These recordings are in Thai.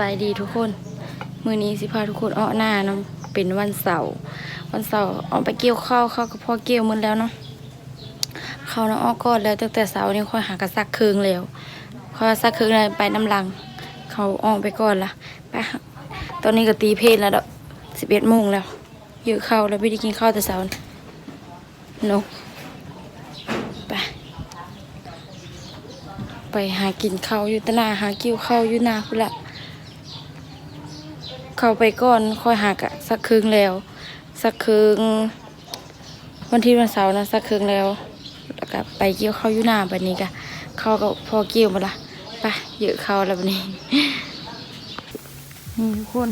บายดีทุกคน มือนี้สิพาทุกคนอ้อหน้าเนาะเป็นวันเสาร์วันเสาร์ออกไปเกี่ยวข้าวข้าวกับพ่อเกี่ยวมืนแล้วเนาะเขาเนาะอ้อก่อนแล้วตั้งแต่เสาร์นี้ค่อยหากระซักคืงแล้วค่อยซักคืงเลยไปน้ำลัง เขาอ้อมไปก่อนละไปตอนนี้ก็ตีเพลนแล้วดอกสิบเอ็ดโมงแล้วเยอะข้าวแล้วไม่ได้กินข้าวแต่เสาร์นกไปไปหากินข้าวอยู่ตนาหากิ้วข้าวอยู่นาพุ่นละ เข้าไปก่อนค่อยหากะสักครึ่งแล้ว สักครึ่งวันที่วันเสาร์นะสักครึ่งแล้วแล้วก็ไปเกี่ยวข้ายู่นาแบบนี้กะเข้าก็พอเกี่ยวมาละไปเยอะเข้าแล้วแบบนี้นี่ทุกคน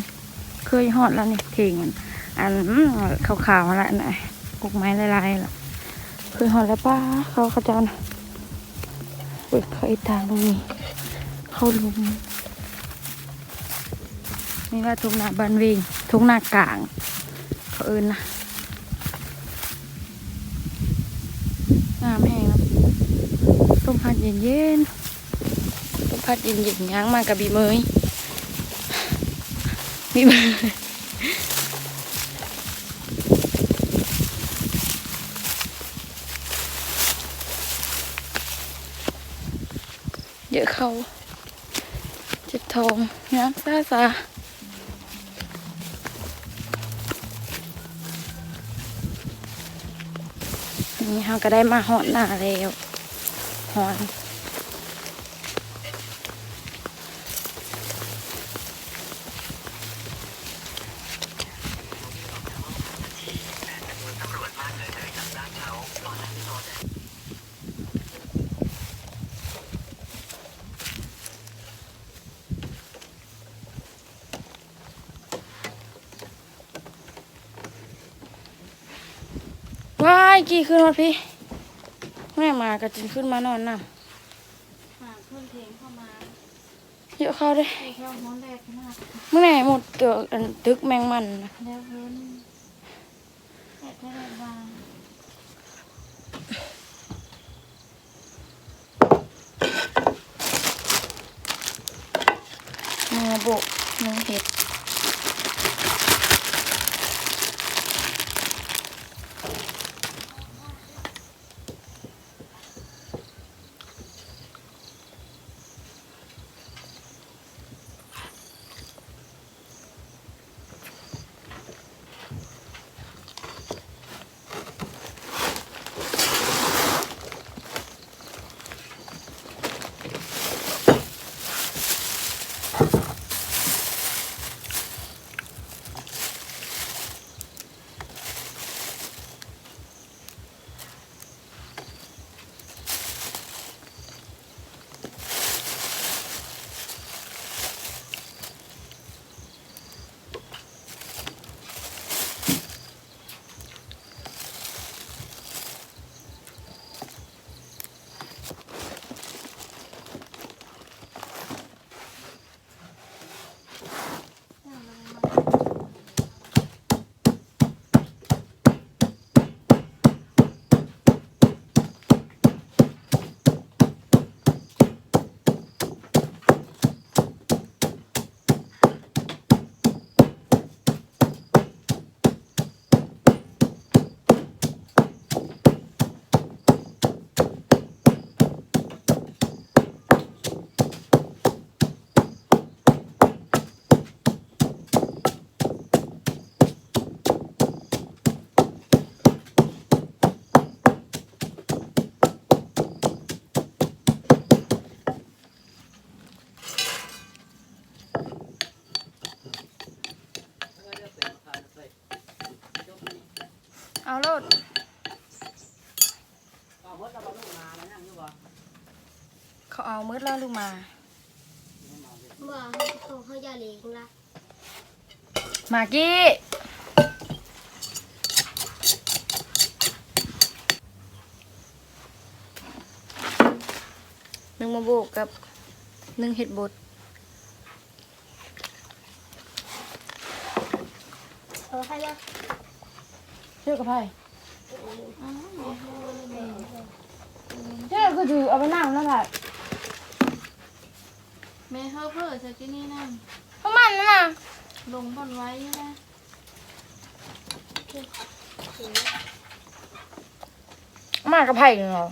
เคยหอดแล้วนี่เข่งอันอืมขาวๆมาละนะกุกไม้ลายๆละเคยหอดแล้วป้าเขาเขาจ้านะเปิดเขาอีกทาตรงนี้ เข้าลุม นี่ว่าทุ่งนาบันเวงทุ่งนากลางเขาเอินนะงามแห้งแล้วต้มผัดเย็นเย็นๆต้มผัดเย็นเย็นย่างมากับบีเมยบีเมยเยอะเขาเจ็บทองย่างซาซา นี่เราก็ได้มาหอดหน้าแล้วหอนว้ายกี่ขึ้นมาพี่ แม่มาก็จึงขึ้นมานอนน่ะหาเพื่อนเพลงเข้ามาเยอะเข้าเด้เพลงเข้าฮ้อนแรกขนาดเมื่อไหร่หมดเกี่ยวอันตึกแมงมันนะแล้วเพื่อน เอาโลดเขาเอามืดแล้วลูกมาว่าเขาเขาอย่าเลี้ยงละมากกี้นึ่งมาโบกกับนึ่งเห็ดบดเออให้ละ เชื่อกับไพ่เชื่อก็ถือเอาไปนั่งนั่นแหละแม่เขาเพื่อจะกินนี่นั่นประมาณนั้นน่ะลงบอนไว้นะมากกับไผ่เหรอ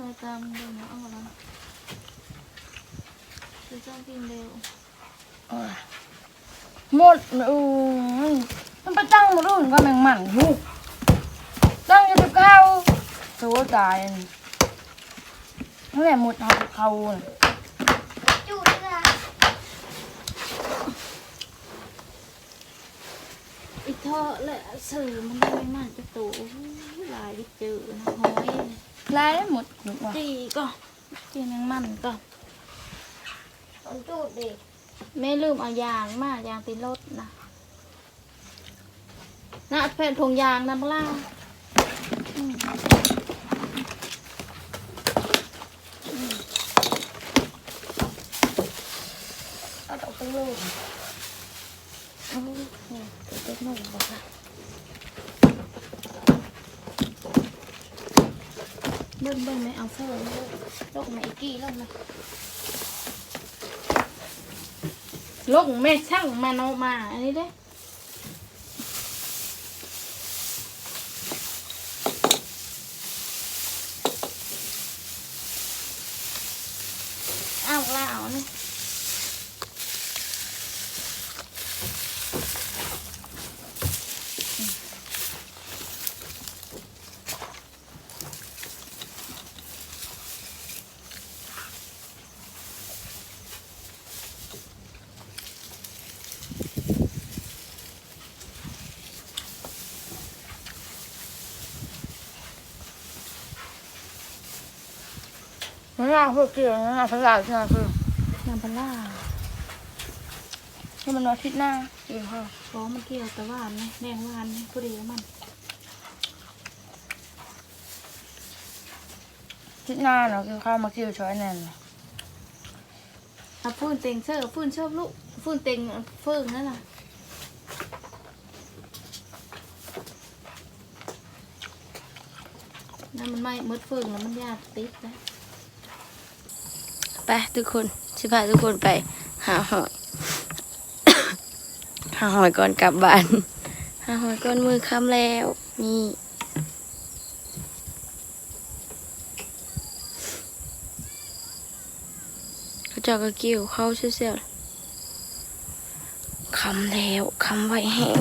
รายตามเดินเอาละจะจ้างกินเร็ว หมดอืมมันไปตั้งหมดรุ่นก็แมงมันอยู่ตั้งจะไปเข้าโซ่ตายอันนี้นั่นแหละหมดทางเขาน่ะจุดเลยอีกเท่าแหละสื่อมันได้ไม่มากจะโตหลายเจอนะหอยลายได้หมดหนูว่าจีก็จีนังมันก็มันจุดดิ ไม่ลืมเอายางมากยางตีรถนะนะแผ่นทงยางนะบ้าล่าเอาตกตั้งลูกโอ้โหตัวเล็กหนุ่มบอกค่ะเบิ้ลเบิ้ลไหมเอาเฟอร์ลกไมอีกกี้ลกไหม ลงแม่ช่างมาโนมา อันนี้เด้ มันน่าเพื่อเกี่ยวนะพลาใช่ไหมคือน้ำปลาร้าที่มันมาทิศหน้าเกี่ยวค่ะอ๋อมันเกี่ยวแต่หวานนะแดงวานนะพอดีกับมันทิศหน้าเนาะเกี่ยวข้าวมาเกี่ยวช้อยแน่นเอาฟื้นเต็งเสื้อฟื้นชิบลูกฟื้นเต็งเฟิงนั่นน่ะนั่นมันไม่มืดฟิงแล้วมันยากติดนะ ไปทุกคนสิพาทุกคนไปหาหอย หาหอยก่อนกลับบ้าน หาหอยก่อนมือค่ำแล้ว นี่เขาเจาก็เกี่ยวเข้าเสียวๆคำแล้วคำไว้แห้ง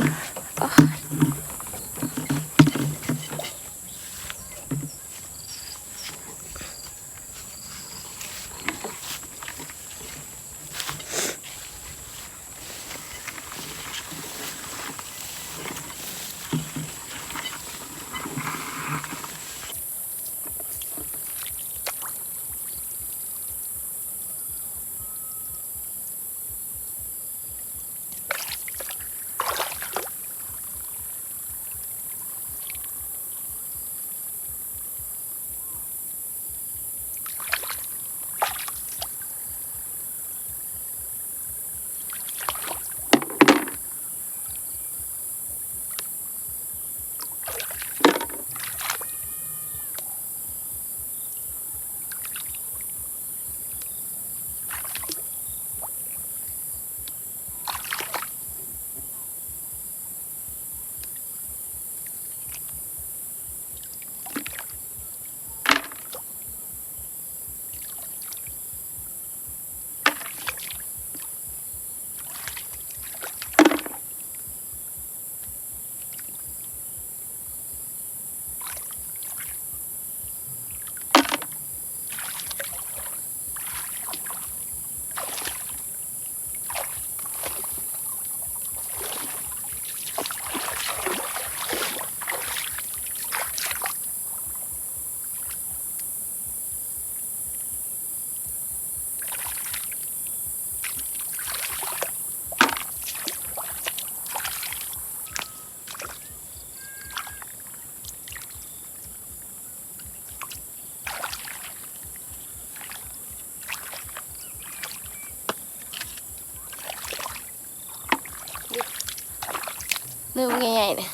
เรื่องใหญ่ๆเลย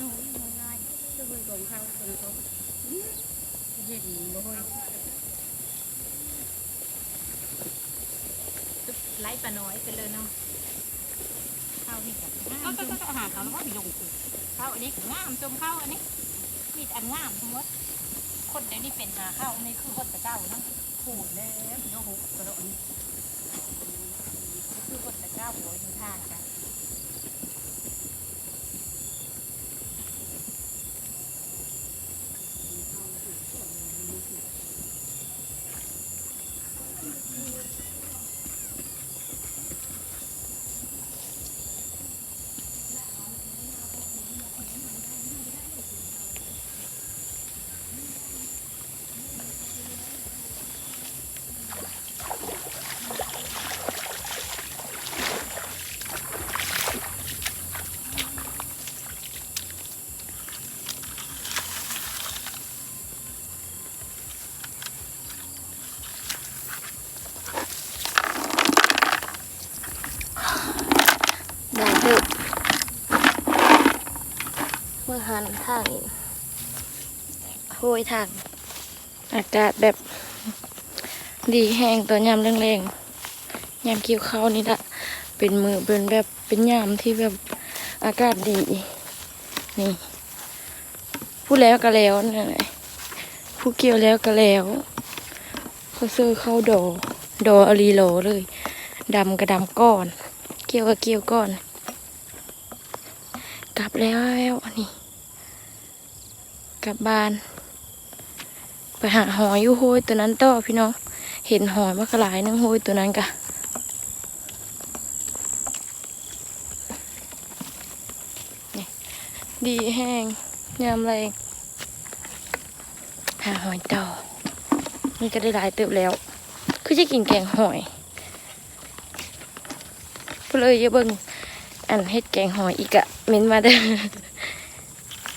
น้อยน้อยลายจะไปกองข้าวคนเขาเห็นบ่อยไล่ปลาน้อยกันเลยเนาะข้าวนี่กับก็ก็ก็อาหารเขาแล้วก็ไปลงคือข้าวอันนี้งามจมข้าวอันนี้มีอันงามทั้งหมดคนเดี๋ยวนี้เป็นหาข้าวนี่คือคนแต่เจ้าเนาะผูดแล้วพี่น้องหูกระโดดนี้คือคนแต่เจ้า หัวอยู่ท่านะคะด้เด้อเมื่อหัน ทางโหยทาง อากาศแบบ ดีแห้งตัวยามแรงๆยามเกี่ยวข้านี่ละเป็นมือเป็นแบบเป็นยามที่แบบอากาศดี นี่พูดแล้วก็แล้วนั่นแหละผู้เกี่ยวแล้วก็แล้วเขาซื้อเข้าดอดออลีโลเลยดำกระดำก้อน เกี่ยวกับเกี่ยวก้อน กลับแล้วอันนี้ กลับบ้าน ไปหาหอยอยู่โฮยตัวนั้นต่อพี่น้องเห็นหอยมากหลายนึงโฮยตัวนั้นกะดีแห้งยามแรงหาหอยต่อนี่ก็ได้หลายเติบแล้ว คือจะกินแกงหอยเพื่อเลยอย่าเบิ่งอันเฮ็ดแกงหอยอีกอะเม้นมาเด้อ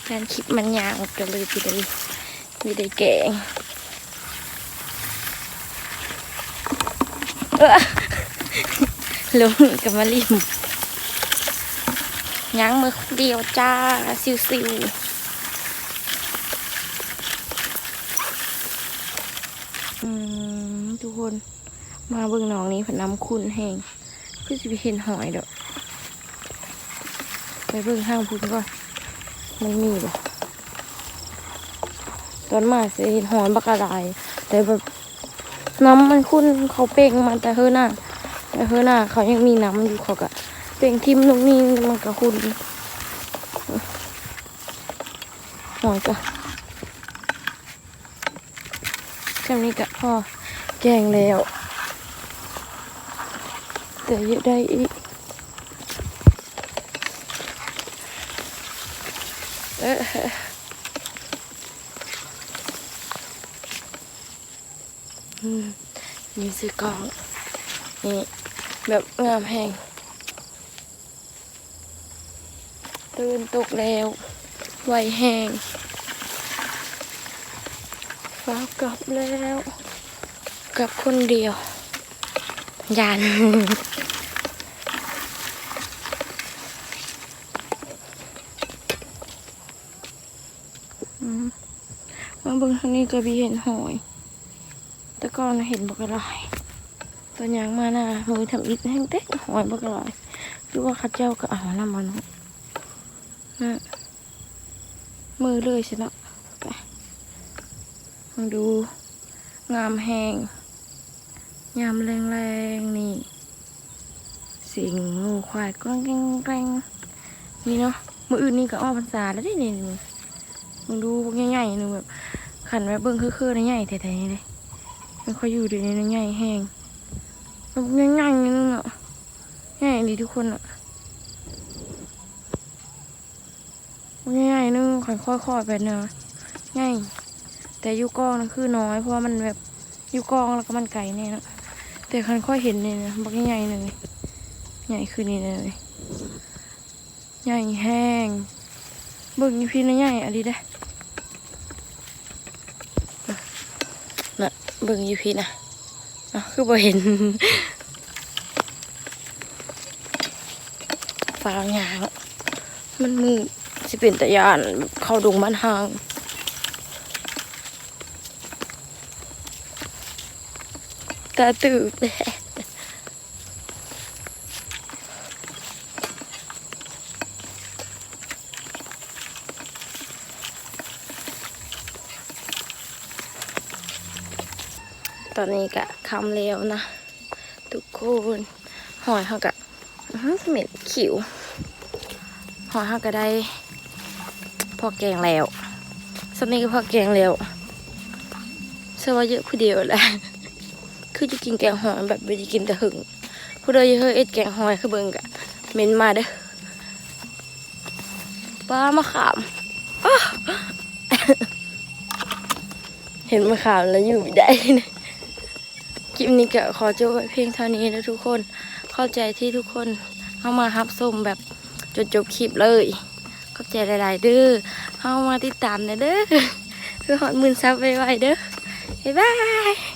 การคลิปมันยาวก็เลยพี่ได้ไม่ได้แกงเออลงกับมาลิมยังมือเดียวจ้าซิวซิวอืมทุกคนมาเบิ่งหนองนี้ผันน้ำคุณแห้งเพื่อจะไปเห็นหอยเด้อไปเบิ่งห้างพุ่นก่อน มันมีบ่ตอนมาสิเห็นหอยบักอะไรแต่แบบน้ำมันคุ้นเขาเป่งมันแต่เฮอหน้าแต่เฮอหน้าเขายังมีน้ำอยู่เขาก็เป่งทิมตรงนี้มันก็คุ้นหอยก็แค่นี้ก็พอแกงแล้วแต่ยอะได้อีก นี่ซื้อกล่อง นี่ แบบงามแหงตื่นตกแล้วไหวแหงฟ้ากลับแล้ว กลับคนเดียวยัน อืมมาเบิ่ง ทางนี้ก็มีเห็นหอย แต่ก่อนเห็นบักกะลายตอนยางมาหน้ามือทำอิฐแห้งเต็กหอยบักกะลายหรือว่าข้าเจ้าก็เอาน้ำมันเนาะมือเลยใช่เนาะไปดูงามแหงยามแรงๆนี่ สิงงูควายกล้องแกล้งแกล้งนี่เนาะมืออื่นนี่ก็อ้อพรรษาแล้วได้นี่มึงมึงดูพวกใหญ่ๆนึงแบบ ขันไว้เบิ่งคือๆนะใหญ่แท้ๆเลยมันเขาอยู่ดี๋ยวนี้นะใหญ่แห้งแบบใหญ่ๆนึงอะใหญ่ดีทุกคนอะใหญ่ๆนึงค่อยๆไปเนาะใหญ่แต่อยูกองนั่นคือน้อยเพราะว่ามันแบบอยูกองแล้วก็มันไกลเนี่ยนาะแต่คันค่อยเห็นเนี่ยนะบักใหญ่หนึ่งใหญ่ขึ้นนี่เลยใหญ่แห้งเบิ่งอยู่พี่นะใหญ่อะไรได้อน่ะ เบิ่งอยู่พี่นะเนาะคือบ่เห็นฟ้าหยางมันมืดสิเป็นตะยานเข้าดงบ้านห่างตาตื่นเลยต อนนี้กะคำแล้วนะ ทุกคนหอยเขากะเหม็นขิวหอยเขาก็ได้พอแกงแล้วสำนี้ก็พอแกงแล้วเชื่อว่าเยอะผู้เดียวแหละคือจะกินแกงหอยแบบไม่ได้กินแต่หึงผู้ใดเฮ้ยเอ็ดแกงหอยคือเบิ่งกะเม้นมาเด้อป้ามะขามเห็นมะขามแล้วอยู่ไม่ได้นะ คลิปนี้ก็ขอจบไวเพียงเท่านี้นะทุกคน เข้าใจที่ทุกคนเข้ามารับชมแบบจนจบคลิปเลยขอบใจหลาย ๆ เด้อเข้ามาติดตามนะเด้อคือหอดมืนซับไวๆเด้อบ๊ายบาย